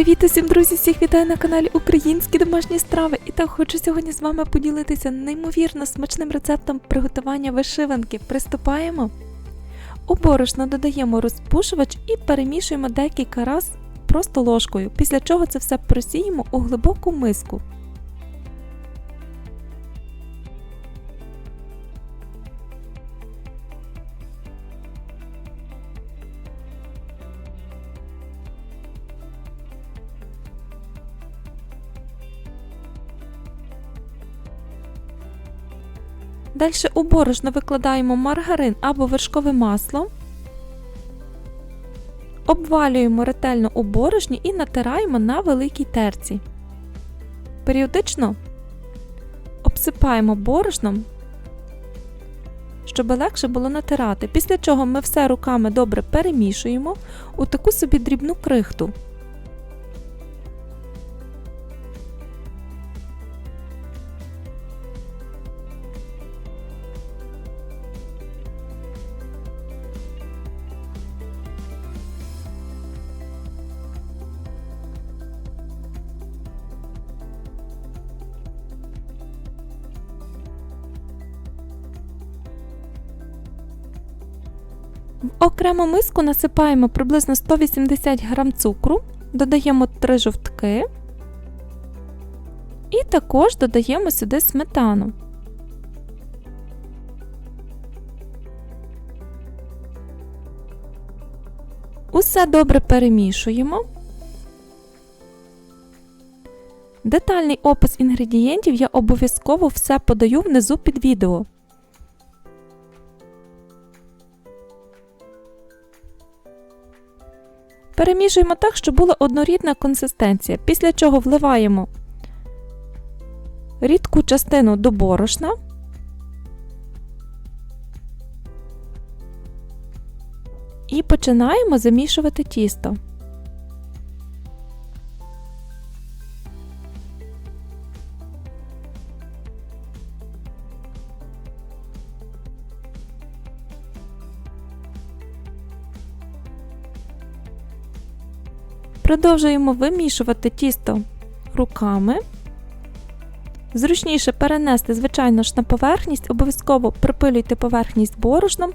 Привіт усім, друзі! Всіх вітаю на каналі Українські домашні страви. І так хочу сьогодні з вами поділитися неймовірно смачним рецептом приготування вишиванки. Приступаємо. У борошно додаємо розпушувач і перемішуємо декілька раз просто ложкою, після чого це все просіємо у глибоку миску. Далі у борошно викладаємо маргарин або вершкове масло, обвалюємо ретельно у борошні і натираємо на великій терці. Періодично обсипаємо борошном, щоб легше було натирати. Після чого ми все руками добре перемішуємо у таку собі дрібну крихту. В окрему миску насипаємо приблизно 180 г цукру, додаємо 3 жовтки і також додаємо сюди сметану. Усе добре перемішуємо. Детальний опис інгредієнтів я обов'язково все подаю внизу під відео. Перемішуємо так, щоб була однорідна консистенція, після чого вливаємо рідку частину до борошна. І починаємо замішувати тісто. Продовжуємо вимішувати тісто руками. Зручніше перенести, звичайно ж, на поверхність, обов'язково припилюйте поверхність борошном.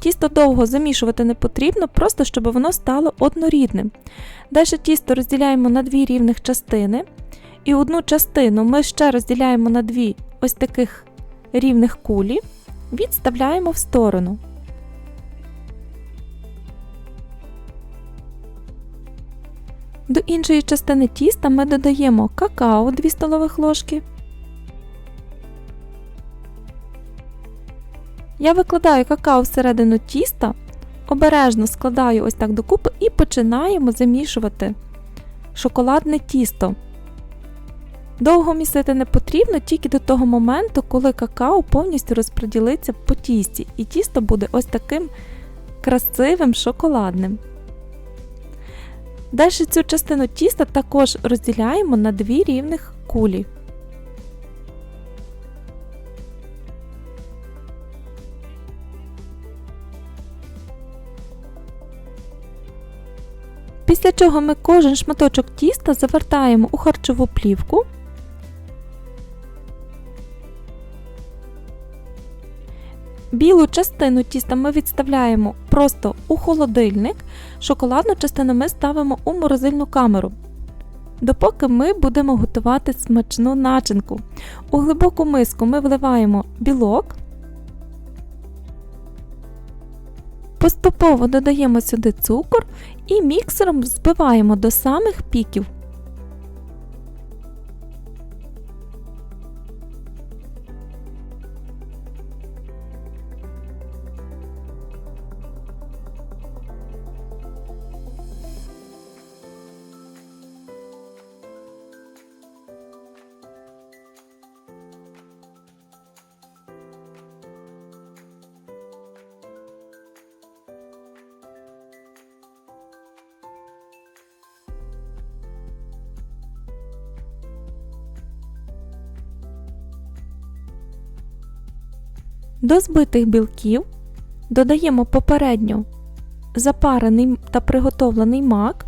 Тісто довго замішувати не потрібно, просто щоб воно стало однорідним. Далі тісто розділяємо на дві рівних частини. І одну частину ми ще розділяємо на дві ось таких рівних кулі, відставляємо в сторону. До іншої частини тіста ми додаємо какао 2 столових ложки. Я викладаю какао всередину тіста, обережно складаю ось так докупи і починаємо замішувати шоколадне тісто. Довго місити не потрібно тільки до того моменту, коли какао повністю розподілиться по тісті, і тісто буде ось таким красивим шоколадним. Далі цю частину тіста також розділяємо на дві рівних кулі. Після чого ми кожен шматочок тіста завертаємо у харчову плівку. Білу частину тіста ми відставляємо просто у холодильник, шоколадну частину ми ставимо у морозильну камеру. Допоки ми будемо готувати смачну начинку. У глибоку миску ми вливаємо білок, поступово додаємо сюди цукор і міксером збиваємо до самих піків. До збитих білків додаємо попередньо запарений та приготовлений мак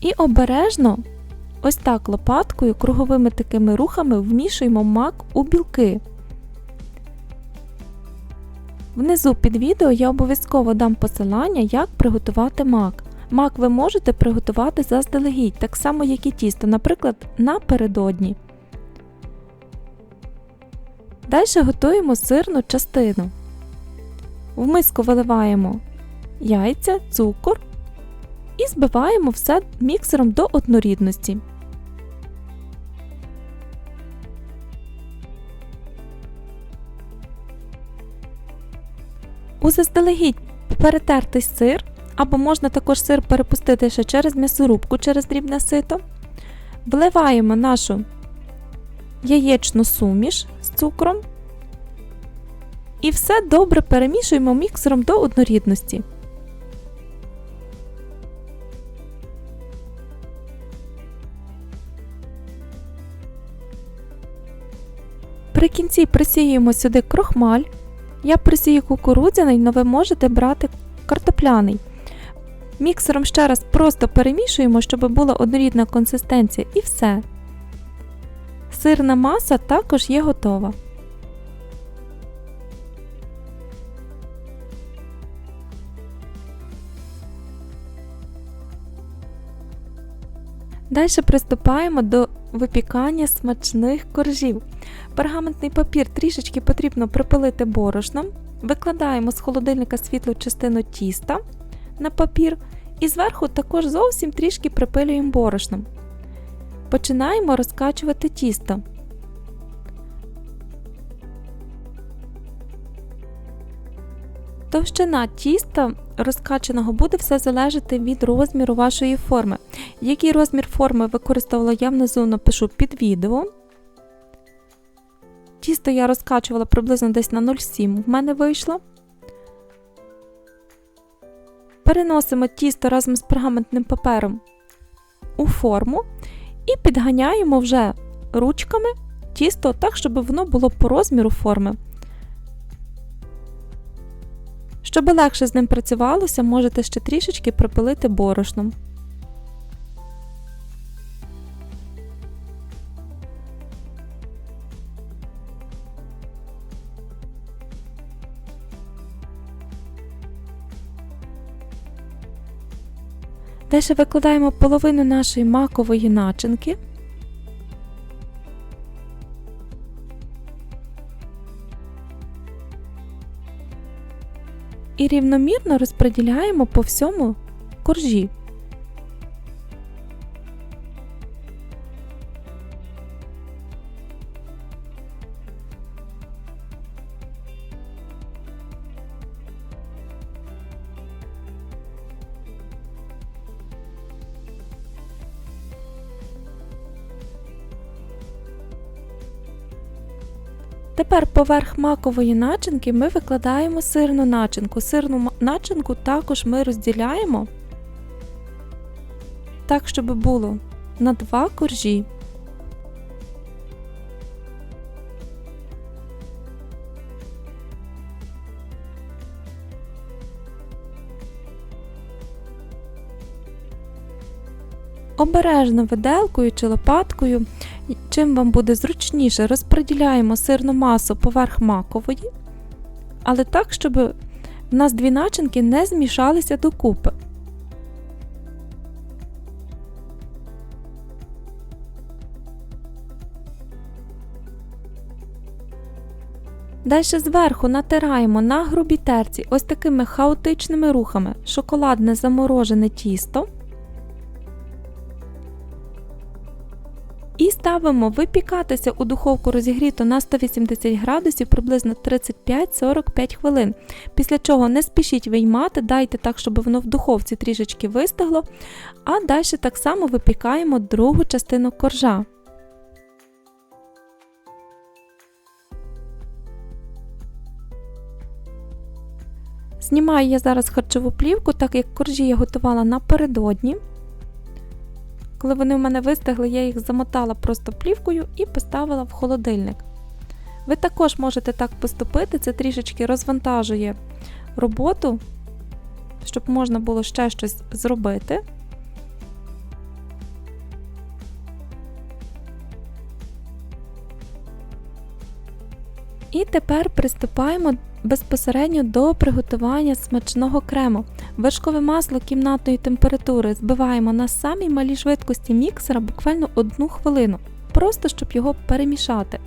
І обережно, ось так лопаткою, круговими такими рухами вмішуємо мак у білки. Внизу під відео я обов'язково дам посилання, як приготувати мак. Мак ви можете приготувати заздалегідь, так само як і тісто, наприклад, напередодні. Далі готуємо сирну частину. В миску виливаємо яйця, цукор і збиваємо все міксером до однорідності. У заздалегідь перетертий сир, або можна також сир перепустити ще через м'ясорубку через дрібне сито. Вливаємо нашу яєчну суміш цукром і все добре перемішуємо міксером до однорідності. При кінці присіюємо сюди крохмаль. Я присію кукурудзяний, але ви можете брати картопляний. Міксером ще раз просто перемішуємо, щоб була однорідна консистенція, і все. Сирна маса також є готова. Далі приступаємо до випікання смачних коржів. Пергаментний папір трішечки потрібно припилити борошном. Викладаємо з холодильника світлу частину тіста на папір і зверху також зовсім трішки припилюємо борошном. Починаємо розкачувати тісто. Товщина тіста розкачаного буде все залежати від розміру вашої форми. Який розмір форми використовувала я внизу напишу під відео. Тісто я розкачувала приблизно десь на 0,7 в мене вийшло. Переносимо тісто разом з пергаментним папером у форму і підганяємо вже ручками тісто так, щоб воно було по розміру форми. Щоб легше з ним працювалося, можете ще трішечки припилити борошном. Далі викладаємо половину нашої макової начинки. І рівномірно розподіляємо по всьому коржі. Тепер поверх макової начинки ми викладаємо сирну начинку. Сирну начинку також ми розділяємо так, щоб було на два коржі. Обережно виделкою чи лопаткою Чим вам буде зручніше, розподіляємо сирну масу поверх макової, але так, щоб в нас дві начинки не змішалися докупи. Далі зверху натираємо на грубій терці ось такими хаотичними рухами шоколадне заморожене тісто. Ставимо випікатися у духовку розігріту на 180 градусів приблизно 35-45 хвилин. Після чого не спішіть виймати, дайте так, щоб воно в духовці трішечки вистигло. А далі так само випікаємо другу частину коржа. Знімаю я зараз харчову плівку, так як коржі я готувала напередодні. Коли вони в мене вистигли, я їх замотала просто плівкою і поставила в холодильник. Ви також можете так поступити, це трішечки розвантажує роботу, щоб можна було ще щось зробити. І тепер приступаємо безпосередньо до приготування смачного крему. Вершкове масло кімнатної температури збиваємо на самій малій швидкості міксера буквально одну хвилину, просто щоб його перемішати.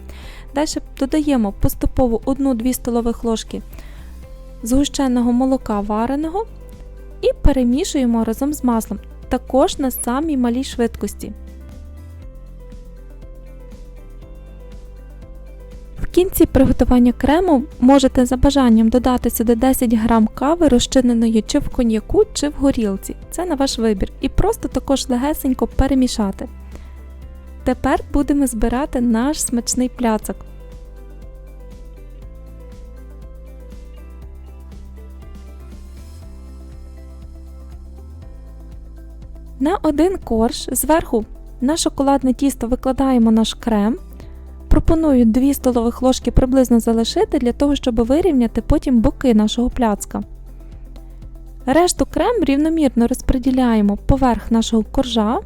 Далі додаємо поступово 1-2 столових ложки згущеного молока вареного і перемішуємо разом з маслом, також на самій малій швидкості. В кінці приготування крему можете за бажанням додати сюди 10 г кави, розчиненої чи в коньяку, чи в горілці. Це на ваш вибір. І просто також легесенько перемішати. Тепер будемо збирати наш смачний пляцок. На один корж зверху на шоколадне тісто викладаємо наш крем. Пропоную 2 столових ложки приблизно залишити для того, щоб вирівняти потім боки нашого пляцка. Решту крем рівномірно розподіляємо поверх нашого коржа.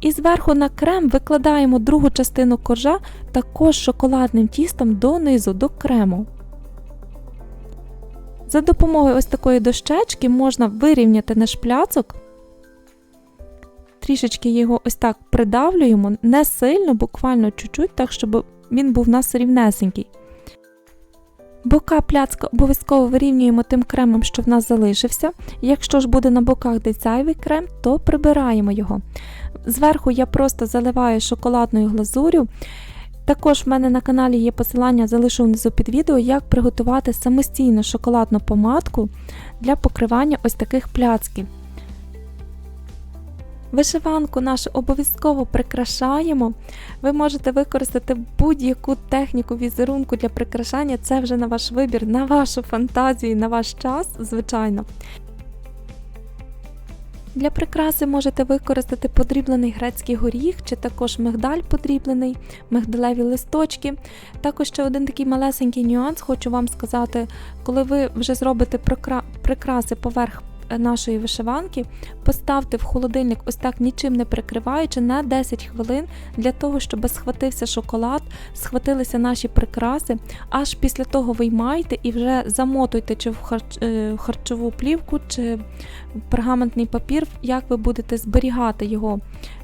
І зверху на крем викладаємо другу частину коржа також шоколадним тістом донизу до крему. За допомогою ось такої дощечки можна вирівняти наш пляцок. Трішечки його ось так придавлюємо, не сильно, буквально чуть-чуть, так, щоб він був у нас рівнесенький. Бока пляцка обов'язково вирівнюємо тим кремом, що в нас залишився. Якщо ж буде на боках зайвий крем, то прибираємо його. Зверху я просто заливаю шоколадною глазурю. Також в мене на каналі є посилання, залишу внизу під відео, як приготувати самостійну шоколадну помадку для покривання ось таких пляцків. Вишиванку нашу обов'язково прикрашаємо. Ви можете використати будь-яку техніку візерунку для прикрашання, це вже на ваш вибір, на вашу фантазію, на ваш час, звичайно. Для прикраси можете використати подріблений грецький горіх чи також мигдаль подріблений, мигдалеві листочки. Також ще один такий малесенький нюанс, хочу вам сказати, коли ви вже зробите прикраси поверх нашої вишиванки, поставте в холодильник ось так нічим не прикриваючи на 10 хвилин для того, щоб схватився шоколад, схватилися наші прикраси. Аж після того виймайте і вже замотуйте чи в харч... харчову плівку, чи в пергаментний папір, як ви будете зберігати його.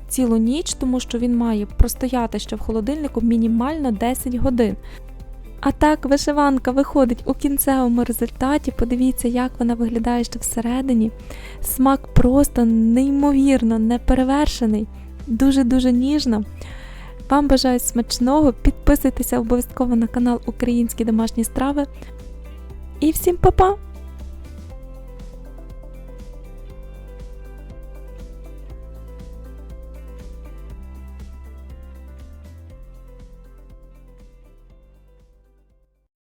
Цілу ніч, тому що він має простояти ще в холодильнику мінімально 10 годин. А так, вишиванка виходить у кінцевому результаті. Подивіться, як вона виглядає ще всередині. Смак просто неймовірно неперевершений, дуже-дуже ніжно. Вам бажаю смачного, підписуйтеся обов'язково на канал Українські домашні страви. І всім па-па!